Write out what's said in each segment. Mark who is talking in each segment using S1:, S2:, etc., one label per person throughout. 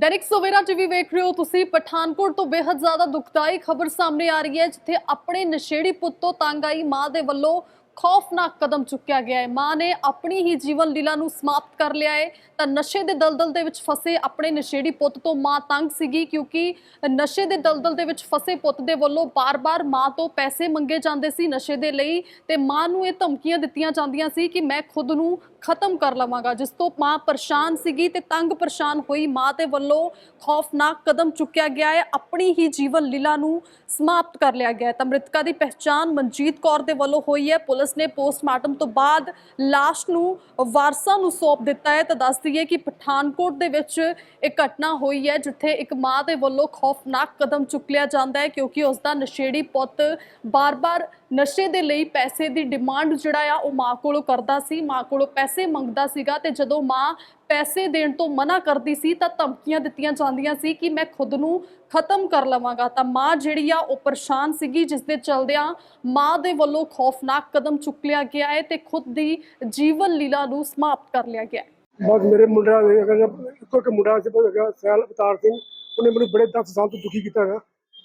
S1: Dainik Savera TV ਵੇਖ ਰਹੇ ਹੋ ਤੁਸੀਂ, ਪਠਾਨਕੋਟ ਤੋਂ ਬੇहद ਜ਼ਿਆਦਾ ਦੁਖਦਾਈ ਖਬਰ ਸਾਹਮਣੇ ਆ ਰਹੀ ਹੈ, ਜਿੱਥੇ ਆਪਣੇ ਨਸ਼ੇੜੀ ਪੁੱਤ ਤੋਂ ਤੰਗ ਆਈ ਮਾਂ ਦੇ ਵੱਲੋਂ ਖੌਫਨਾਕ ਕਦਮ ਚੁੱਕਿਆ ਗਿਆ ਹੈ। ਮਾਂ ਨੇ ਆਪਣੀ ਹੀ ਜੀਵਨ ਲੀਲਾ ਨੂੰ ਸਮਾਪਤ ਕਰ ਲਿਆ ਹੈ। ਤਾਂ ਨਸ਼ੇ ਦੇ ਦਲਦਲ ਦੇ ਵਿੱਚ ਫਸੇ ਆਪਣੇ ਨਸ਼ੇੜੀ ਪੁੱਤ ਤੋਂ ਮਾਂ ਤੰਗ ਸੀਗੀ ਕਿਉਂਕਿ ਨਸ਼ੇ ਦੇ ਦਲਦਲ ਦੇ ਵਿੱਚ ਫਸੇ ਪੁੱਤ ਦੇ ਵੱਲੋਂ ਬਾਰ-ਬਾਰ ਮਾਂ ਤੋਂ ਪੈਸੇ ਮੰਗੇ ਜਾਂਦੇ ਸੀ ਨਸ਼ੇ ਦੇ ਲਈ ਤੇ ਮਾਂ ਨੂੰ ਇਹ ਧਮਕੀਆਂ ਦਿੱਤੀਆਂ ਜਾਂਦੀਆਂ ਸੀ ਕਿ ਮੈਂ ਖੁਦ ਨੂੰ ਖਤਮ ਕਰ ਲਵਾਂਗਾ। ਜਿਸ ਤੋਂ ਮਾਂ ਪਰੇਸ਼ਾਨ ਸੀਗੀ ਤੇ ਤੰਗ ਪਰੇਸ਼ਾਨ ਹੋਈ। ਮਾਂ ਦੇ ਵੱਲੋਂ ਖੌਫਨਾਕ ਕਦਮ ਚੁੱਕਿਆ ਗਿਆ ਹੈ। ਆਪਣੀ ਹੀ ਜੀਵਨ ਲੀਲਾ ਨੂੰ ਸਮਾਪਤ ਕਰ ਲਿਆ ਗਿਆ ਹੈ। ਤਾਂ ਮ੍ਰਿਤਕਾ ਦੀ ਪਹਿਚਾਣ ਮਨਜੀਤ ਕੌਰ ਦੇ ਵੱਲੋਂ ਹੋਈ ਹੈ। ਪੁਲਿਸ ਨੇ ਪੋਸਟਮਾਰਟਮ ਤੋਂ ਬਾਅਦ ਲਾਸ਼ ਨੂੰ ਵਾਰਸਾਂ ਨੂੰ ਸੌਂਪ ਦਿੱਤਾ ਹੈ। ਤਾਂ ਦੱਸ ਦਈਏ ਕਿ ਪਠਾਨਕੋਟ ਦੇ ਵਿੱਚ ਇੱਕ ਘਟਨਾ ਹੋਈ ਹੈ, ਜਿੱਥੇ ਇੱਕ ਮਾਂ ਦੇ ਵੱਲੋਂ ਖੌਫਨਾਕ ਕਦਮ ਚੁੱਕ ਲਿਆ ਜਾਂਦਾ ਹੈ, ਕਿਉਂਕਿ ਉਸ ਦਾ ਨਸ਼ੇੜੀ ਪੁੱਤ ਬਾਰ-ਬਾਰ ਨਸ਼ੇ ਦੇ ਲਈ ਪੈਸੇ ਦੀ ਡਿਮਾਂਡ ਜਿਹੜਾ ਆ ਉਹ ਮਾਂ ਕੋਲੋਂ ਕਰਦਾ ਸੀ, ਮਾਂ ਕੋਲੋਂ ਪੈਸੇ ਮੰਗਦਾ ਸੀਗਾ ਤੇ ਜਦੋਂ ਮਾਂ ਪੈਸੇ ਦੇਣ ਤੋਂ ਮਨਾ ਕਰਦੀ ਸੀ ਤਾਂ ਧਮਕੀਆਂ ਦਿੱਤੀਆਂ ਜਾਂਦੀਆਂ ਸੀ ਕਿ ਮੈਂ ਖੁਦ ਨੂੰ ਖਤਮ ਕਰ ਲਵਾਂਗਾ। ਤਾਂ ਮਾਂ ਜਿਹੜੀ ਆ ਉਹ ਪਰੇਸ਼ਾਨ ਸੀਗੀ, ਜਿਸ ਦੇ ਚਲਦਿਆਂ ਮਾਂ ਦੇ ਵੱਲੋਂ ਖੌਫਨਾਕ ਕਦਮ ਚੁੱਕ ਲਿਆ ਗਿਆ ਹੈ ਤੇ ਖੁਦ ਦੀ ਜੀਵਨ ਲੀਲਾ ਨੂੰ ਸਮਾਪਤ ਕਰ ਲਿਆ ਗਿਆ
S2: ਬਸ ਮੇਰੇ ਮੁੰਡਾ ਇੱਕੋ ਇੱਕ ਮੁੰਡਾ ਸੀ ਬਸ ਸੈਲ ਅਵਤਾਰ ਸਿੰਘ, ਉਹਨੇ ਮੈਨੂੰ ਬੜੇ 10 ਸਾਲ ਤੋਂ ਦੁਖੀ ਕੀਤਾ ਹੈਗਾ।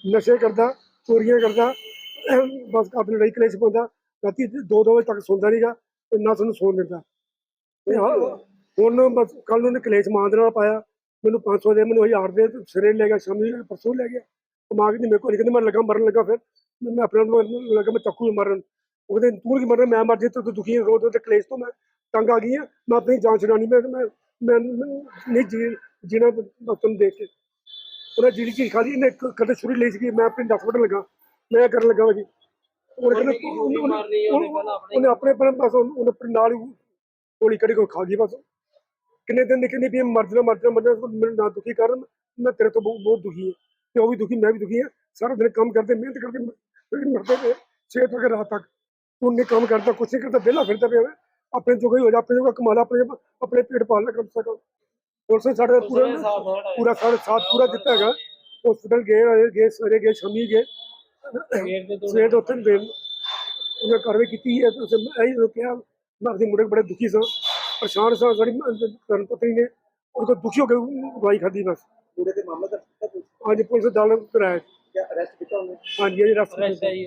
S2: ਨਸ਼ੇ ਕਰਦਾ, ਚੋਰੀਆਂ ਕਰਦਾ ਬਸ ਆਪਣੀ ਲੜਾਈ ਕਲੇਸ਼ ਪਾਉਂਦਾ, ਰਾਤੀ 2-2 ਵਜੇ ਤੱਕ ਸੌਂਦਾ ਨਹੀਂਗਾ ਤੇ ਨਾ ਸਾਨੂੰ ਸੌਣ ਦਿੰਦਾ। ਤੇ ਹੁਣ ਬਸ ਕੱਲ ਨੂੰ ਉਹਨੇ ਕਲੇਸ਼ ਮਾਂ ਦੇ ਨਾਲ ਪਾਇਆ, ਮੈਨੂੰ 500 ਦੇ, ਮੈਨੂੰ 1000 ਦੇ ਤੇ ਸਿਰੇ ਲੈ ਗਿਆ, ਸ਼ਾਮੀ ਪਰਸੋਂ ਲੈ ਗਿਆ। ਦਿਮਾਗ ਨਹੀਂ ਮੇਰੇ ਕੋਲ ਕਹਿੰਦੇ ਮੈਂ ਲੱਗਾ, ਮਰਨ ਲੱਗਾ, ਫਿਰ ਮੈਂ ਆਪਣੇ ਨੂੰ ਲੱਗਾ, ਮੈਂ ਚੱਕੂ ਮਰਨ। ਉਹਦੇ ਤੂੰ ਕੀ ਮਰਨ, ਮੈਂ ਮਰ ਜੇ ਤੂੰ ਦੁਖੀ ਰੋਜ਼ ਉਹਦੇ ਕਲੇਸ਼ ਤੋਂ ਮੈਂ ਤੰਗ ਆ ਗਈ ਆ, ਮੈਂ ਆਪਣੀ ਜਾਨ ਛਡਾਣੀ ਮੈਂ ਮੈਂ ਮੈਂ ਮੈਂ ਨਹੀਂ ਜੀ ਜੀਣਾ ਤੁਹਾਨੂੰ ਦੇਖ ਕੇ। ਉਹਨੇ ਜਿਹੜੀ ਚੀਜ਼ ਖਾਦੀ ਇਹਨੇ ਕਦੇ ਛੁਰੀ ਲਈ ਸੀ ਮੈਂ ਆਪਣੇ ਹਸਪਤਾਲ ਲੱਗਾ। ਮੈਂ ਕਰਨ ਲੱਗਾ ਜੀ। ਉਹਨੇ ਕਹਿੰਦਾ ਆਪਣੇ ਪਰ ਬਸ ਉਹਨੇ ਆਪਣੇ ਨਾਲ ਹੀ ਗੋਲੀ ਕੜੀ ਕੋ ਖਾ ਗਈ ਬਸ। ਕਿੰਨੇ ਦਿਨ ਦੀ ਕਹਿੰਦੀ ਵੀ ਮਰ ਜਾਣਾ ਮਰ ਜਾਣਾ ਮਰ ਜਾਣਾ ਮੈਨੂੰ ਨਾ ਦੁਖੀ ਕਰਨ ਮੈਂ ਤੇਰੇ ਤੋਂ ਬਹੁਤ ਬਹੁਤ ਦੁਖੀ ਹਾਂ। ਤੇ ਉਹ ਵੀ ਦੁਖੀ ਮੈਂ ਵੀ ਦੁਖੀ ਹਾਂ। ਸਾਰਾ ਦਿਨ ਕੰਮ ਕਰਦੇ ਮਿਹਨਤ ਕਰਦੇ ਮਰਦੇ ਪਏ ਸਵੇਰ ਤੋਂ ਰਾਤ ਤੱਕ। ਤੂੰ ਨੇ ਕੰਮ ਕਰਦਾ ਕੁਛ ਨਹੀਂ ਕਰਦਾ ਵਿਹਲਾ ਫਿਰਦਾ ਪਿਆ। ਆਪਣੇ ਜੋਗਾ ਹੀ ਹੋ ਜਾ ਆਪਣੇ ਜੋਗਾ ਕਮਾ ਲਾ ਆਪਣੇ ਆਪਣੇ ਪੇਟ ਪਾਲ ਲੈ ਕਮ ਸੇ ਕਮ। ਪੁਲਿਸ ਨੇ ਸਾਡਾ ਪੂਰਾ ਪੂਰਾ ਸਾਡਾ ਸਾਥ ਪੂਰਾ ਦਿੱਤਾ ਹੈਗਾ। ਹਸਪੀਟਲ ਗਏ ਗਏ ਸਵੇਰੇ ਗਏ ਸ਼ਾਮੀ ਗਏ। ਸਵੇਰ ਤੋਂ ਉੱਥੇ ਗਏ ਉਹਨੇ ਕਾਰਵਾਈ ਕੀਤੀ ਹੈ ਤੁਸੀਂ ਇਹੀ ਰੁਕਿਆ ਮੈਂ ਆਪਣੇ ਮੁੰਡੇ ਬੜੇ ਦੁਖੀ ਸਾਂ ਪਰੇਸ਼ਾਨ ਸਾਂ ਸਾਡੀ ਕਰਨ ਪਤਨੀ ਨੇ ਉਹ ਦੁਖੀ ਹੋ ਕੇ ਦਵਾਈ ਖਾਦੀ ਬਸ।
S3: ਪੂਰੇ ਦੇ ਮਾਮਲਾ ਦਾ ਕੀਤਾ
S2: ਅੱਜ ਪੁਲਿਸ ਦਾਲ ਕਰਾਇਆ।
S3: ਅਰੈਸਟ ਕੀਤਾ ਉਹਨੇ?
S2: ਹਾਂਜੀ
S4: ਰਸਤਾ ਜੀ।